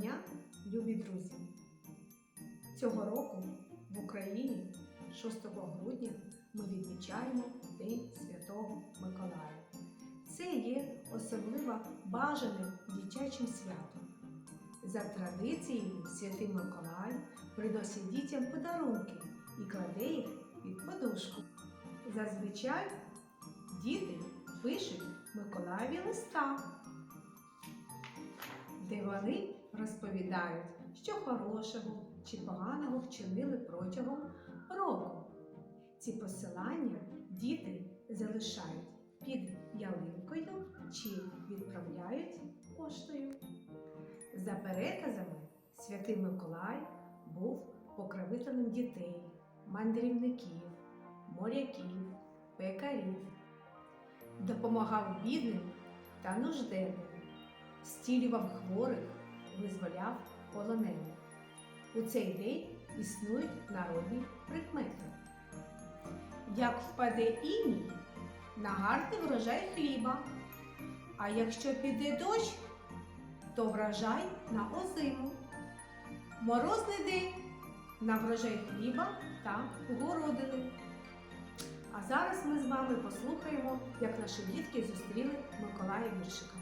дня, любі друзі! Цього року в Україні 6 грудня ми відмічаємо День Святого Миколая. Це є особливо бажаним дитячим святом. За традицією Святий Миколай приносить дітям подарунки і кладе їх під подушку. Зазвичай діти пишуть Миколаєві листа, де вони розповідають, що хорошого чи поганого вчинили протягом року. Ці посилання діти залишають під ялинкою чи відправляють поштою. За переказами, святий Миколай був покровителем дітей, мандрівників, моряків, пекарів, допомагав бідним та нужденним, стілював хворих, визволяв полонених. У цей день існують народні прикмети. Як впаде іній, на гарний врожай хліба, а якщо піде дощ, то врожай на озиму. Морозний день на врожай хліба та городини. А зараз ми з вами послухаємо, як наші дітки зустріли Миколая віршика.